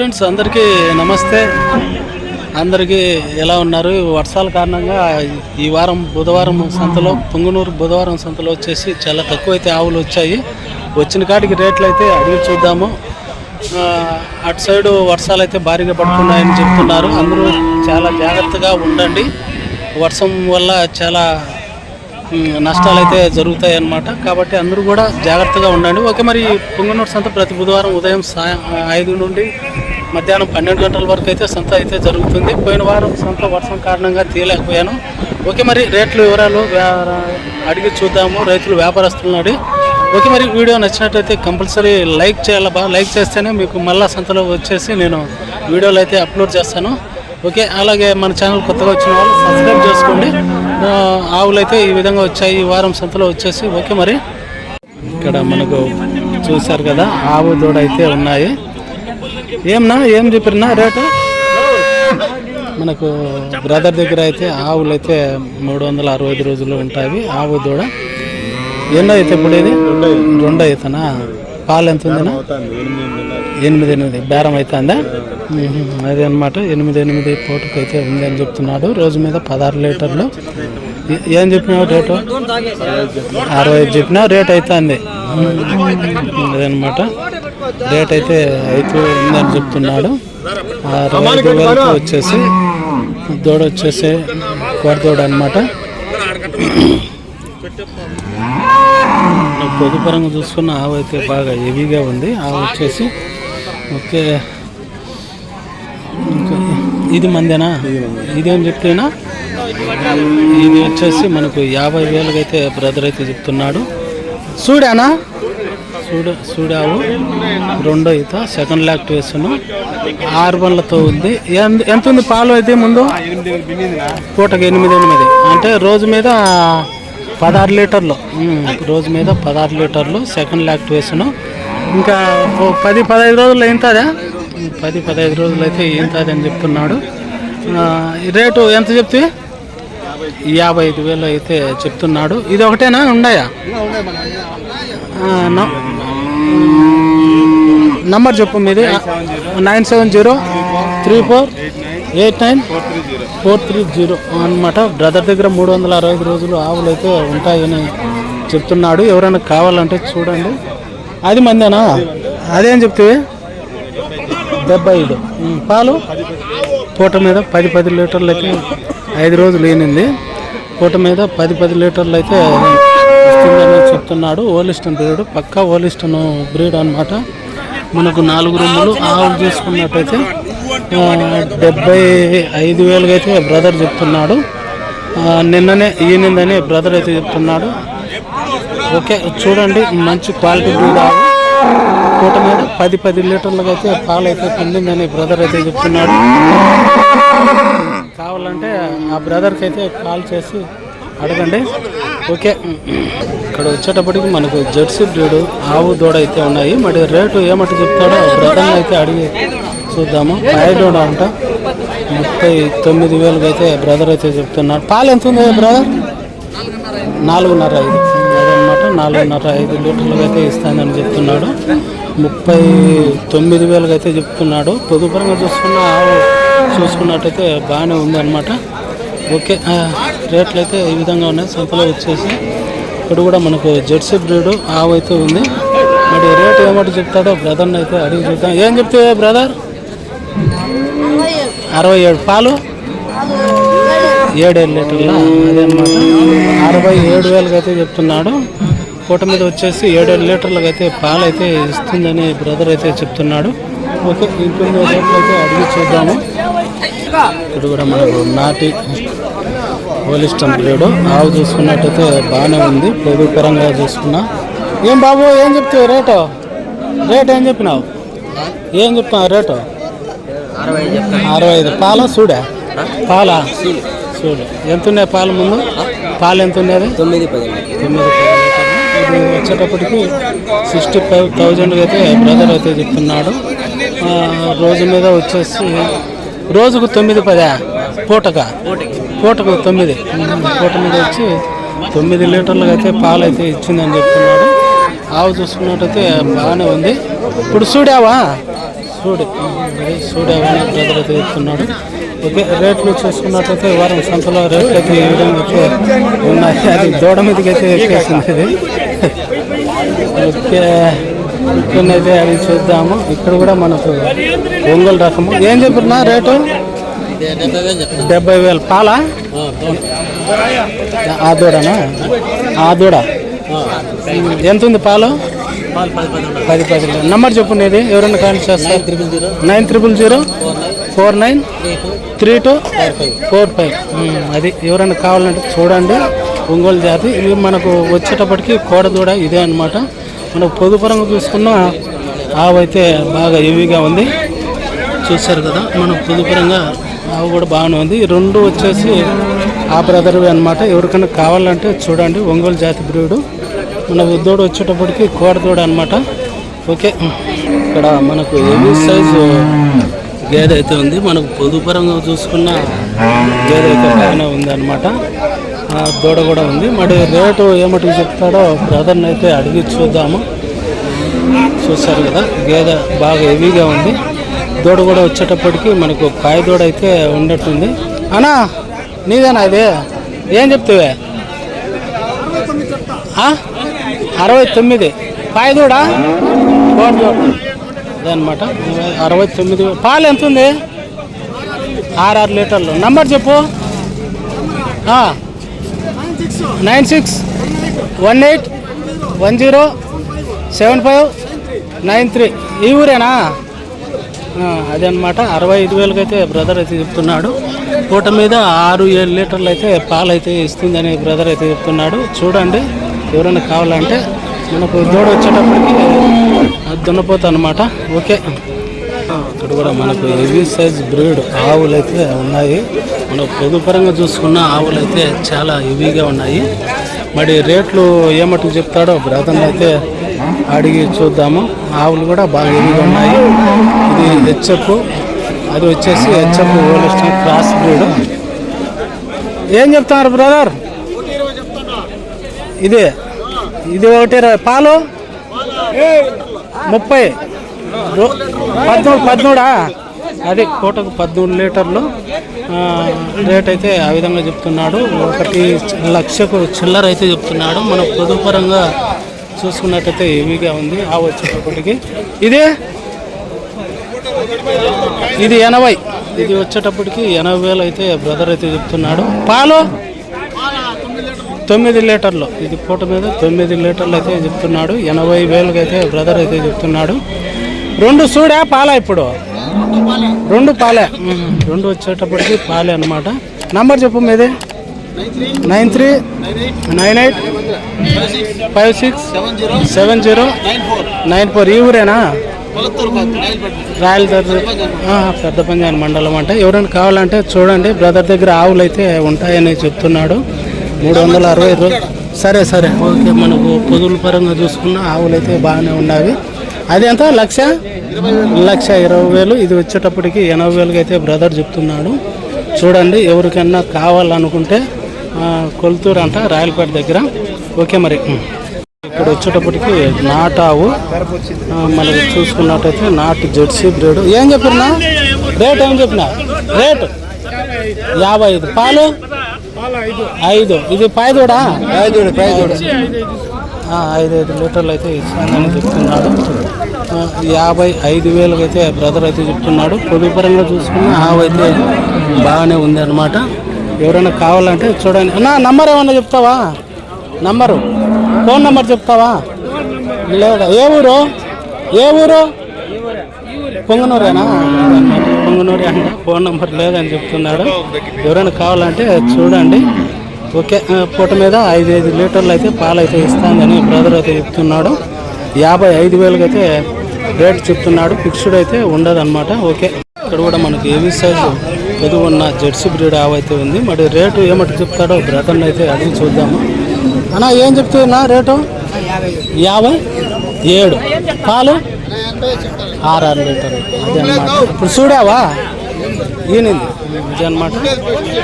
Friends అందరికీ నమస్తే. అందరికీ ఎలా ఉన్నారు? వర్షాల కారణంగా ఈ వారం బుధవారం సంతలో పొంగునూరు బుధవారం సంతలో వచ్చేసి చాలా తక్కువ అయితే ఆవులు వచ్చాయి. వచ్చిన కాడికి రేట్లు అయితే అడిగి చూద్దాము. అటు సైడు వర్షాలు అయితే భారీగా పడుతున్నాయని చెప్తున్నారు. అందరూ చాలా జాగ్రత్తగా ఉండండి. వర్షం వల్ల చాలా నష్టాలు అయితే జరుగుతాయి అన్నమాట కాబట్టి అందరూ కూడా జాగ్రత్తగా ఉండండి. ఓకే మరి పొంగనూరు సంత ప్రతి బుధవారం ఉదయం సాయం ఐదు నుండి మధ్యాహ్నం పన్నెండు గంటల వరకు అయితే సంత అయితే జరుగుతుంది. పోయిన వారం సంత వర్షం కారణంగా తీయలేకపోయాను ఓకే మరి రేట్లు వివరాలు వ్యా- అడిగి చూద్దాము. రైతులు వ్యాపారస్తులను అడిగి ఓకే మరి వీడియో నచ్చినట్టయితే కంపల్సరీ లైక్ చేయాలి బా లైక్ చేస్తేనే మీకు మళ్ళా సంతలో వచ్చేసి నేను వీడియోలు అయితే అప్లోడ్ చేస్తాను. ఓకే అలాగే మన ఛానల్ కొత్తగా వచ్చిన వాళ్ళు సబ్స్క్రైబ్ చేసుకోండి. ఆవులు అయితే ఈ విధంగా వచ్చాయి ఈ వారం సంతలో వచ్చేసి. ఓకే మరి. ఇక్కడ మనకు చూశారు కదా ఆవు దూడ అయితే ఉన్నాయి. ఏమన్నా ఏం చెప్పినా రేటు? మనకు బ్రదర్ దగ్గర అయితే ఆవులు అయితే మూడు వందల అరవై ఐదు రోజులు ఉంటాయి. ఆవు దూడ ఎన్నో అయితే ఇప్పుడు ఇది? రెండు అవుతానా పాలు ఎంత ఉందినా ఎనిమిది ఎనిమిది బేరం అవుతుందా. అదే అనమాట ఎనిమిది ఎనిమిది పూటకు అయితే ఉంది అని చెప్తున్నాడు. రోజు మీద పదహారు లీటర్లు. ఏ- ఏం చెప్పినావు రేటు? అరవై ఐదు చెప్పినా రేట్ అవుతుంది అదనమాట రేట్ అయితే అయితే ఉందని చెప్తున్నాడు. అరవై ఐదు వేలకు వచ్చేసి దూడ వచ్చేసి కోట దూడ అనమాట పొదుపరంగా చూసుకున్న ఆవు అయితే బాగా హెవీగా ఉంది. ఆవు వచ్చేసి ఓకే. ఇది మందేనా? ఇదేం చెప్తేనా? ఇది వచ్చేసి మనకు యాభై వేలకు అయితే బ్రదర్ అయితే చెప్తున్నాడు. చూడానా చూడ చూడావు రెండో ఈత సెకండ్ లాక్టివేషన్ ఆరు బండ్లతో ఉంది. ఎంత- ఎంత ఉంది పాలు అయితే ముందు? పూటకి ఎనిమిది ఎనిమిది. అంటే రోజు మీద పదహారు లీటర్లు. రోజు మీద పదహారు లీటర్లు సెకండ్ లాక్టివేషన్ ఇంకా పది పదహైదు రోజులు ఇంతదా పది పదహైదు రోజులు అయితే ఇంతది అని చెప్తున్నాడు. రేటు ఎంత చెప్తే? యాభై ఐదు వేలు అయితే చెప్తున్నాడు. ఇది ఒకటేనా? ఉన్నాయా నంబర్ చెప్పు మీది. Nine seven zero three four eight nine four three zero అనమాట బ్రదర్ దగ్గర మూడు వందల అరవై ఐదు రోజులు ఆవులు అయితే ఉంటాయని చెప్తున్నాడు. ఎవరైనా కావాలంటే చూడండి. అది మందేనా? అదేం చెప్తే? డెబ్బై ఐదు. పాలు? పూట మీద పది పది లీటర్లు అయితే ఐదు రోజులు ఈనింది. పూట మీద పది పది లీటర్లు అయితే వస్తుందని చెప్తున్నాడు. ఓలిస్టన్ బ్రీడ్. పక్కా ఓలిస్టన్ బ్రీడ్ అన్నమాట. మనకు నాలుగు రూములు ఆవులు తీసుకున్నట్టయితే డెబ్బై ఐదు వేలుగా అయితే బ్రదర్ చెప్తున్నాడు. నిన్ననే ఈనిందని బ్రదర్ అయితే చెప్తున్నాడు. ఓకే చూడండి మంచి క్వాలిటీ కూడా పూట మీద పది పది లీటర్లకు అయితే పాలు అయితే పిండిందని బ్రదర్ అయితే చెప్తున్నాడు. కావాలంటే ఆ బ్రదర్కి అయితే కాల్ చేసి అడగండి. ఓకే. ఇక్కడ వచ్చేటప్పటికి మనకు జెర్సీ బ్రీడ్ ఆవు దూడ అయితే ఉన్నాయి. మరి రేటు ఏమంటే చెప్తాడో బ్రదర్ని అయితే అడిగి చూద్దాము. పాయ అంట. ముప్పై తొమ్మిది వేలకు అయితే బ్రదర్ అయితే చెప్తున్నాడు. పాలు ఎంత ఉంది బ్రదర్ నాలుగున్నర ఐదు. అదనమాట నాలుగున్నర ఐదు లీటర్లకు అయితే ఇస్తానని చెప్తున్నాడు. ముప్పై తొమ్మిది వేలకు అయితే చెప్తున్నాడు. పొదుపరంగా చూసుకున్న ఆవు చూసుకున్నట్టయితే బాగానే ఉందన్నమాట. ఓకే రేట్లు అయితే ఈ విధంగా ఉన్నాయి. సంతలో వచ్చేసి ఇక్కడ కూడా మనకు జెర్సీ బ్రీడ్ ఆవు అయితే ఉంది. మరి రేట్ ఏమంటే చెప్తాడో బ్రదర్ని అయితే అడిగి చూద్దాం. ఏం చెప్తే బ్రదర్ అరవై ఏడు పాలు ఏడేడు లీటర్ల? అదనమాట. అరవై ఏడు వేలకు అయితే చెప్తున్నాడు. పూట మీద వచ్చేసి ఏడేడు లీటర్లకు అయితే పాలు అయితే ఇస్తుందని బ్రదర్ అయితే చెప్తున్నాడు. ఓకే ఇంకొన్ని రేట్లు అయితే అడిగి చూద్దాము. ఇక్కడ కూడా మనకు నాటి పోలిస్టన్ బ్రీడ్ ఆవు చూసుకున్నట్టయితే బాగానే ఉంది. పొదుపరంగా చూసుకున్నా. ఏం బాబు ఏం చెప్తావు రేటు? రేట్ ఏం చెప్పినావు? ఏం చెప్తావు రేటు? అరవై ఐదు పాల? చూడా పాల? చూడు ఎంత ఉన్నాయి పాలు ముందు? పాలు ఎంత ఉండేది తొమ్మిది పది తొమ్మిది వచ్చేటప్పటికి సిక్స్టీ ఫైవ్ థౌజండ్ అయితే బ్రదర్ అయితే చెప్తున్నాడు. రోజు మీద వచ్చేసి రోజుకు తొమ్మిది పదా? పూటక? పూటకు. తొమ్మిది. పూట మీద వచ్చి తొమ్మిది లీటర్లకు అయితే పాలు అయితే ఇచ్చిందని చెప్తున్నాడు. ఆవు చూసుకున్నట్టయితే బాగానే ఉంది. ఇప్పుడు చూడావా సూడి ఇది సూడి అవన్నీ బ్రదర్ అయితే చెప్తున్నాడు. ఓకే రేట్లు చూసుకున్నట్లయితే వారం సంతలో రేట్లు అయితే ఈ విధంగా ఉన్నాయి. అది దూడ మీదకి అయితే ఎక్కేసింది ఇది. ఓకే ఇక్కడైతే అది చూద్దాము. ఇక్కడ కూడా మనకు ఒంగోలు రకము. ఏం చెప్పున్నా రేటు? డెబ్బై వేలు పాలా? ఆ దూడనా? ఆ దూడ. ఎంత ఉంది పాలు? పది పది నంబర్ చెప్పు నీది. ఎవరైనా కాల్ చేస్తారు? Nine triple zero. Four nine three two four five. అది ఎవరైనా కావాలంటే చూడండి. ఒంగోలు జాతి. ఇది మనకు వచ్చేటప్పటికి కోడదూడ ఇదే అన్నమాట. మనకు పొదుపరంగా చూసుకున్న ఆవు అయితే బాగా హెవీగా ఉంది. చూశారు కదా మనం పొదుపరంగా ఆవు కూడా బాగానే ఉంది. ఈ రెండు వచ్చేసి ఆ బ్రదర్వి అనమాట ఎవరికైనా కావాలంటే చూడండి. ఒంగోలు జాతి బ్రీడు. మన ఉద్దోడు వచ్చేటప్పటికి కోడదోడ అనమాట ఓకే. ఇక్కడ మనకు హెవీ సైజు గేదె అయితే ఉంది. మనకు పొదుపరంగా చూసుకున్న గేదె అయితే బాగానే ఉంది దూడ కూడా ఉంది. మరి రేటు ఏమటికి చెప్తాడో బ్రదర్ని అయితే అడిగి చూద్దాము. చూస్తారు కదా గేదె బాగా హెవీగా ఉంది. దూడ కూడా వచ్చేటప్పటికి మనకు కాయ దూడ అయితే ఉండట్టుంది అనా నీదేనా అది ఏం చెప్తావే? ఆ? అరవై తొమ్మిది. పాయదూడా? అదనమాట. అరవై తొమ్మిది. పాలు ఎంత ఉంది ఆరు లీటర్లు. నంబర్ చెప్పు. Nine six. One eight. One zero. Seven five. Nine three. ఈ ఊరేనా? అదనమాట. అదే అరవై ఐదు వేలకి అయితే బ్రదర్ అయితే చెప్తున్నాడు. పూట మీద ఆరు ఏడు లీటర్లు అయితే పాలు అయితే ఇస్తుందని బ్రదర్ అయితే చెప్తున్నాడు. చూడండి. ఎవరైనా కావాలంటే మనకు దూడ వచ్చేటప్పటికి దున్నపోతా అనమాట ఓకే. ఇక్కడ కూడా మనకు హెవీ సైజ్ బ్రీడ్ ఆవులు అయితే ఉన్నాయి. మనం పొదుపరంగా చూసుకున్న ఆవులు అయితే చాలా హెవీగా ఉన్నాయి. మరి రేట్లు ఏమట్టుకు చెప్తాడో బ్రదర్ని అయితే అడిగి చూద్దాము. ఆవులు కూడా బాగా హెవీగా ఉన్నాయి. ఇది హెచ్ఎఫ్. అది వచ్చేసి హెచ్ఎఫ్ ఓలిస్టన్ క్రాస్ బ్రీడ్. ఏం చెప్తున్నారు బ్రదర్? ఇది ఇది ఒకటి పాలు? ముప్పై. రో- పద్మూడు పద్మూడా అది కోటకు పద్మూడు లీటర్లు. రేట్ అయితే ఆ విధంగా చెప్తున్నాడు. ఒకటి లక్షకు చిల్లర అయితే చెప్తున్నాడు. మన పొదుపరంగా చూసుకున్నట్టయితే హెవీగా ఉంది. ఆ వచ్చేటప్పటికి. ఇది? ఇది ఎనభై. ఇది వచ్చేటప్పటికి ఎనభై వేలు అయితే బ్రదర్ అయితే చెప్తున్నాడు. పాలు? తొమ్మిది లీటర్లు. ఇది పూట మీద తొమ్మిది లీటర్లు అయితే చెప్తున్నాడు. ఎనభై వేలకు అయితే బ్రదర్ అయితే చెప్తున్నాడు. రెండు సూడా పాలా ఇప్పుడు? రెండు పాలే. రెండు వచ్చేటప్పటికి పాలే అనమాట నంబర్ చెప్పు మీది. Nine three nine eight five six seven zero nine four. ఈ ఊరేనా? రాయల పెద్ద పంజాన్ మండలం అంటే. ఎవరైనా కావాలంటే చూడండి. బ్రదర్ దగ్గర ఆవులు అయితే ఉంటాయని చెప్తున్నాడు. మూడు వందల అరవై సరే సరే. ఓకే మనకు పొదుల పరంగా చూసుకున్న ఆవులు అయితే బాగానే ఉన్నవి. అది ఎంత? లక్ష? లక్ష ఇరవై వేలు. ఇది వచ్చేటప్పటికి ఎనభై వేలకి అయితే బ్రదర్ చెప్తున్నాడు. చూడండి ఎవరికైనా కావాలనుకుంటే కొల్తూరు అంట రాయలపేట దగ్గర. ఓకే మరి. ఇక్కడ వచ్చేటప్పటికి నాటావు మనకి చూసుకున్నట్టయితే నాటు జెర్సీ బ్రీడ్. ఏం చెప్పినా? రేట్ ఏం చెప్పినా? రేటు? యాభై ఐదు. పాలు? ఐదు. ఇది పాయదోడా పాయదోడు పాయదోడు ఆ, ఐదు ఐదు లీటర్లు అయితే ఇస్తానని చెప్తున్నాడు. యాభై ఐదు వేలకు అయితే బ్రదర్ అయితే చెప్తున్నాడు. పొదుపరంగా చూసుకున్న ఆవు అయితే బాగానే ఉంది అనమాట ఎవరైనా కావాలంటే చూడండి. నా నంబర్ ఏమన్నా చెప్తావా? నంబరు. ఫోన్ నెంబర్ చెప్తావా? లేదా ఏ ఊరు? ఏ ఊరు? పొంగనూరేనా? పొంగునూరి అంట ఫోన్ నెంబర్ లేదని చెప్తున్నాడు ఎవరైనా కావాలంటే చూడండి. ఓకే పూట మీద ఐదు ఐదు లీటర్లు అయితే పాలు అయితే ఇస్తానని బ్రదర్ అయితే చెప్తున్నాడు. యాభై ఐదు వేలకి అయితే రేట్ చెప్తున్నాడు. ఫిక్స్డ్ అయితే ఉండదన్నమాట. ఓకే. ఇక్కడ కూడా మనకి ఏవి సైజు? ఎదుగు ఉన్న జెర్సీ బ్రీడ్ ఆవు అయితే ఉంది. మరి రేటు ఏమంటే చెప్తాడో బ్రదర్ని అయితే అడిగి చూద్దాము. అన్నా ఏం చెప్తున్నా రేటు? యాభై? ఏడు. పాలు? ఆరు ఆరు లీటర్లు అదే అన్నమాట. ఇప్పుడు చూడావా? ఈనింది ఇది అనమాట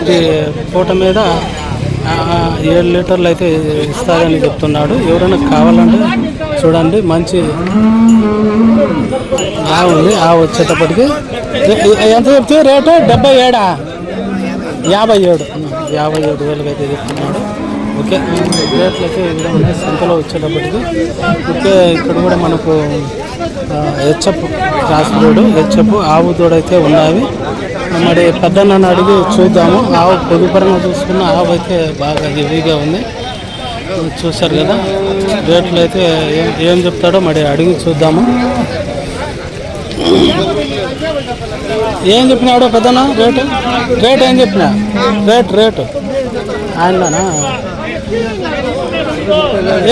ఇది పూట మీద ఏడు లీటర్లు అయితే ఇస్తారని చెప్తున్నాడు. ఎవరైనా కావాలంటే చూడండి. మంచి ఆవు ఉంది. ఆవు వచ్చేటప్పటికి ఎంత చెప్తే రేటు? డెబ్బై ఏడా? యాభై ఏడు. యాభై ఏడు వేలకి అయితే చెప్తున్నాడు. ఓకే. రేట్లు అయితే ఉన్నాయి. సంతలో వచ్చేటప్పటికి. ఓకే ఇక్కడ కూడా మనకు హెచ్ఎఫ్ క్రాస్ రోడ్ హెచ్ఎఫ్ ఆవు తోడైతే ఉన్నాయి. మరి పెద్దన్న అడిగి చూద్దాము. ఆవు పొదుపరంగా చూసుకున్న ఆవు అయితే బాగా హెవీగా ఉంది. చూశారు కదా రేట్లు అయితే ఏం ఏం చెప్తాడో మరి అడిగి చూద్దాము. ఏం చెప్పినాడో పెద్దనా రేటు? రేట్ ఏం చెప్పినా? Rate rate. ఆయననా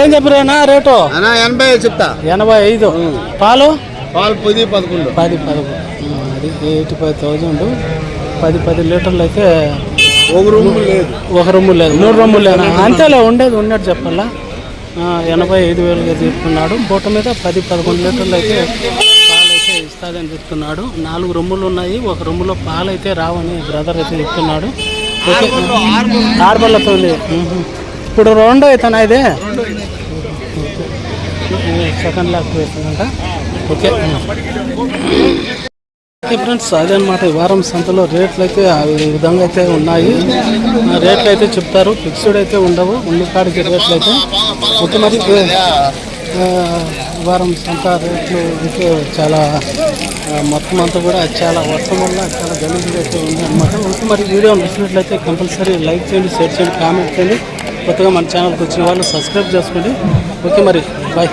ఏం చెప్పిరేనా రేటు? ఎనభై చెప్తా. ఎనభై ఐదు. పాలు? పాలు పది పదకొండు. పది పదకొండు. అది ఎయిటీ ఫైవ్ థౌజండ్. పది పది లీటర్లు అయితే ఒక రూమ్ లేదు. ఒక రొమ్ము లేదు. మూడు రొమ్ములేనా అంతేలే ఉండేది ఉన్నట్టు చెప్పాలా? ఎనభై ఐదు వేలుగా చెప్తున్నాడు బూట మీద పది పదకొండు లీటర్లు అయితే పాలు అయితే ఇస్తాదని చెప్తున్నాడు. నాలుగు రొమ్ములు ఉన్నాయి. ఒక రొమ్ములో పాలు అయితే రావని బ్రదర్ అయితే చెప్తున్నాడు. ఓకే ఉంది ఇప్పుడు రెండో అవుతానా ఇదే? సెకండ్ లాక్ వేస్తుందంట ఓకే. ఓకే ఫ్రెండ్స్ అదనమాట. ఈ వారం సంతలో రేట్లు అయితే ఈ విధంగా అయితే ఉన్నాయి. రేట్లు అయితే చెప్తారు. ఫిక్స్డ్ అయితే ఉండవు. ముందు కాడికి రేట్లు అయితే ఓకే మరి వారం సంత రేట్లు అయితే చాలా మొత్తం అంతా కూడా చాలా వర్షం వల్ల చాలా గలీజ్గా అయితే ఉంది అనమాట ఇంకా మరి వీడియో నచ్చినట్లయితే కంపల్సరీ లైక్ చేయండి షేర్ చేయండి కామెంట్ చేయండి. కొత్తగా మన ఛానల్కి వచ్చిన వాళ్ళు సబ్స్క్రైబ్ చేసుకోండి. ఓకే మరి బాయ్